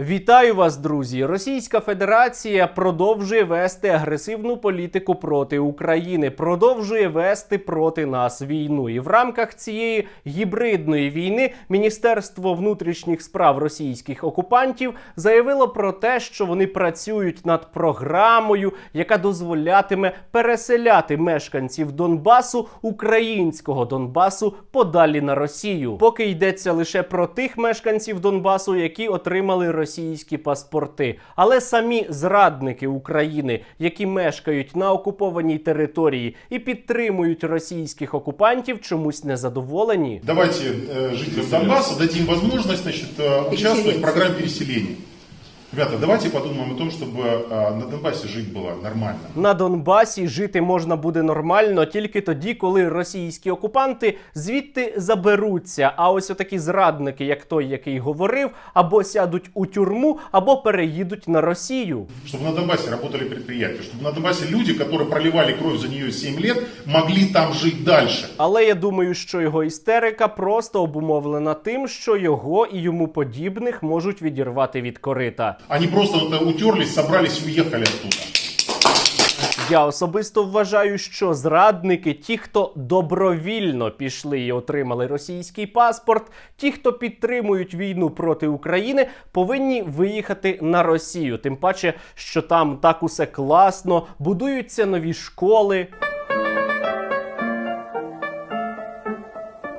Вітаю вас, друзі! Російська Федерація продовжує вести агресивну політику проти України, продовжує вести проти нас війну. І в рамках цієї гібридної війни Міністерство внутрішніх справ російських окупантів заявило про те, що вони працюють над програмою, яка дозволятиме переселяти мешканців Донбасу, українського Донбасу, подалі на Росію. Поки йдеться лише про тих мешканців Донбасу, які отримали російські паспорти. Але самі зрадники України, які мешкають на окупованій території і підтримують російських окупантів, чомусь не задоволені. Давайте э, жителям Донбасу дадим можливість значить, участвувати участвовать в програмі переселения. Ребята, давайте подумаем о том, чтобы э, на Донбассе жить было нормально. На Донбасі жити можна буде нормально тільки тоді, коли російські окупанти звідти заберуться. А ось отакі зрадники, як той, який говорив, або сядуть у тюрму, або переїдуть на Росію. Чтобы на Донбассе работали предприятия, чтобы на Донбассе люди, которые проливали кровь за нее 7 лет, могли там жить дальше. Але я думаю, що його істерика просто обумовлена тим, що його і йому подібних можуть відірвати від корита. Они просто вот, утерлись, собрались и уехали оттуда. Я особисто вважаю, що зрадники, ті, хто добровільно пішли і отримали російський паспорт, ті, хто підтримують війну проти України, повинні виїхати на Росію. Тим паче, що там так усе класно, будуються нові школи.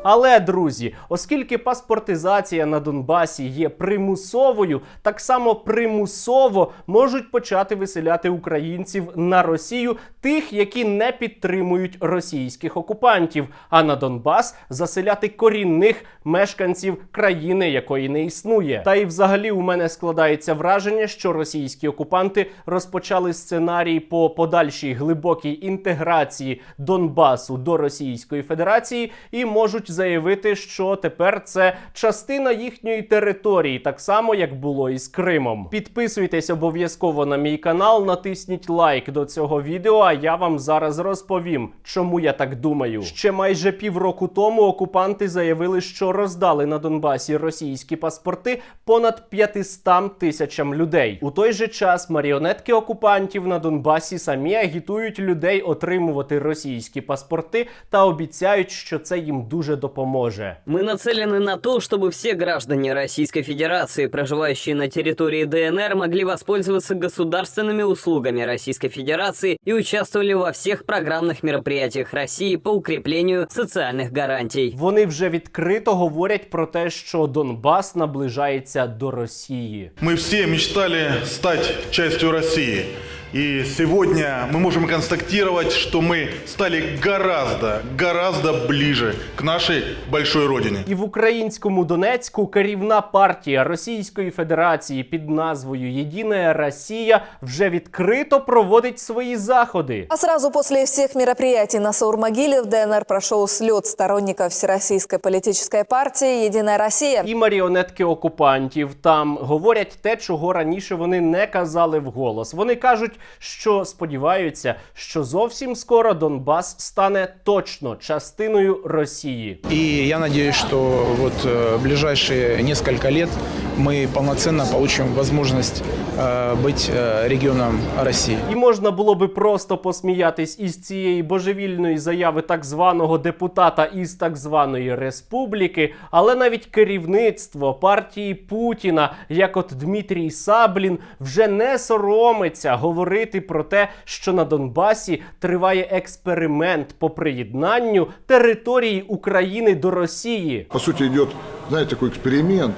Але, друзі, оскільки паспортизація на Донбасі є примусовою, так само примусово можуть почати виселяти українців на Росію тих, які не підтримують російських окупантів, а на Донбас заселяти корінних мешканців країни, якої не існує. Та й взагалі у мене складається враження, що російські окупанти розпочали сценарій по подальшій глибокій інтеграції Донбасу до Російської Федерації і можуть заявити, що тепер це частина їхньої території, так само як було і з Кримом. Підписуйтесь обов'язково на мій канал, натисніть лайк до цього відео. А я вам зараз розповім, чому я так думаю. Ще майже півроку тому окупанти заявили, що роздали на Донбасі російські паспорти понад 500 тисячам людей. У той же час маріонетки окупантів на Донбасі самі агітують людей отримувати російські паспорти та обіцяють, що це їм дуже допоможе. Мы нацелены на то, чтобы все граждане Российской Федерации, проживающие на территории ДНР, могли воспользоваться государственными услугами Российской Федерации и участвовали во всех программных мероприятиях России по укреплению социальных гарантий. Вони вже відкрито говорять про те, що Донбас наближається до Росії. Мы все мечтали стать частью России. И сегодня мы можем констатировать, что мы стали гораздо, гораздо ближе к нашей большой родине. І в українському Донецьку керівна партія Російської Федерації під назвою Єдина Росія вже відкрито проводить свої заходи. А сразу после всех мероприятий на Саурмогиле в ДНР прошел слет сторонников Всероссийской политической партии «Единая Россия». І маріонетки окупантів там говорять те, чого раніше вони не казали вголос. Вони кажуть, що сподіваються, що зовсім скоро Донбас стане точно частиною Росії. І я сподіваюся, що от ближайші кілька ближайшие несколько лет мы полноценно получим возможность э, быть э, регионом России. І можна було би просто посміятись із цієї божевільної заяви так званого депутата із так званої республіки, але навіть керівництво партії Путіна, як от Дмитрій Саблін, вже не соромиться говорити про те, що на Донбасі триває експеримент по приєднанню території України до Росії. По сути, идет, знаете, такой эксперимент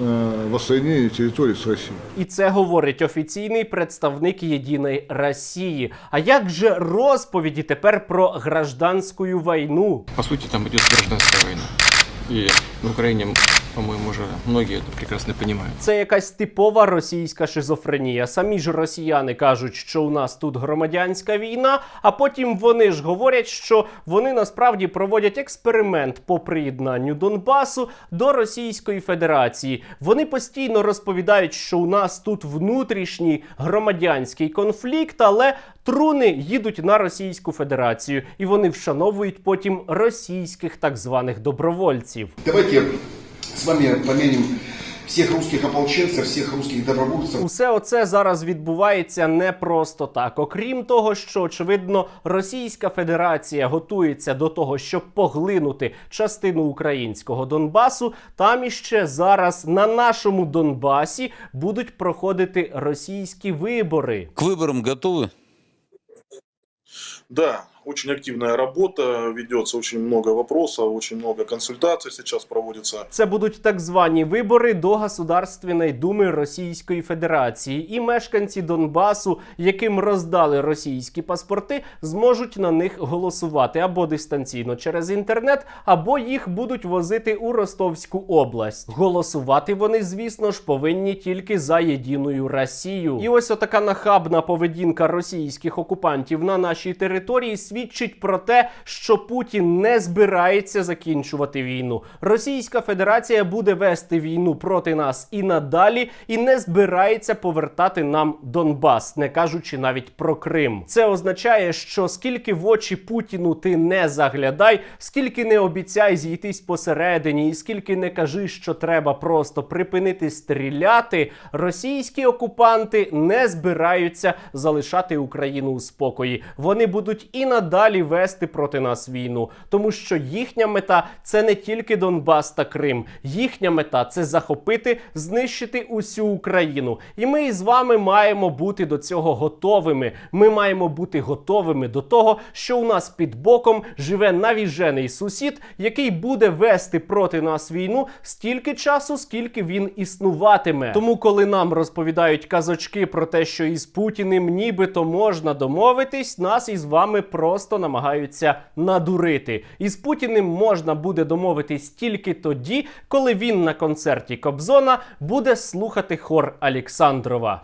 э, воссоединения территории с Россией. І це говорить офіційний представник Єдиної Росії. А як же розповіді тепер про гражданську війну? По сути, там идет гражданская война. И на Украине, по-моему, уже многие это прекрасно понимают. Це якась типова російська шизофренія. Самі ж росіяни кажуть, що у нас тут громадянська війна, а потім вони ж говорять, що вони насправді проводять експеримент по приєднанню Донбасу до Російської Федерації. Вони постійно розповідають, що у нас тут внутрішній громадянський конфлікт, але труни їдуть на Російську Федерацію, і вони вшановують потім російських так званих добровольців. Давайте с вами помянем всех русских ополченцев, всех русских добровольцев. Усе оце зараз відбувається не просто так. Окрім того, що очевидно Російська Федерація готується до того, щоб поглинути частину українського Донбасу. Там іще зараз на нашому Донбасі будуть проходити російські вибори. К выборам готовы? Да, очень активная работа ведется, очень много вопросов, очень много консультаций сейчас проводится. Це будуть так звані вибори до Государственної думи Російської Федерації, і мешканці Донбасу, яким роздали російські паспорти, зможуть на них голосувати або дистанційно через інтернет, або їх будуть возити у Ростовську область. Голосувати вони, звісно ж, повинні тільки за єдиною Росію. І ось отака нахабна поведінка російських окупантів на нашій території свідчить про те, що Путін не збирається закінчувати війну. Російська Федерація буде вести війну проти нас і надалі, і не збирається повертати нам Донбас, не кажучи навіть про Крим. Це означає, що скільки в очі Путіну ти не заглядай, скільки не обіцяй зійтись посередині, і скільки не кажи, що треба просто припинити стріляти, російські окупанти не збираються залишати Україну у спокої. Вони будуть і надалі вести проти нас війну, тому що їхня мета це не тільки Донбас та Крим. Їхня мета це захопити, знищити усю Україну. І ми із вами маємо бути до цього готовими. Ми маємо бути готовими до того, що у нас під боком живе навіжений сусід, який буде вести проти нас війну стільки часу, скільки він існуватиме. Тому, коли нам розповідають казочки про те, що із Путіним нібито можна домовитись, нас із вами просто намагаються надурити. І з Путіним можна буде домовитись тільки тоді, коли він на концерті Кобзона буде слухати хор Александрова.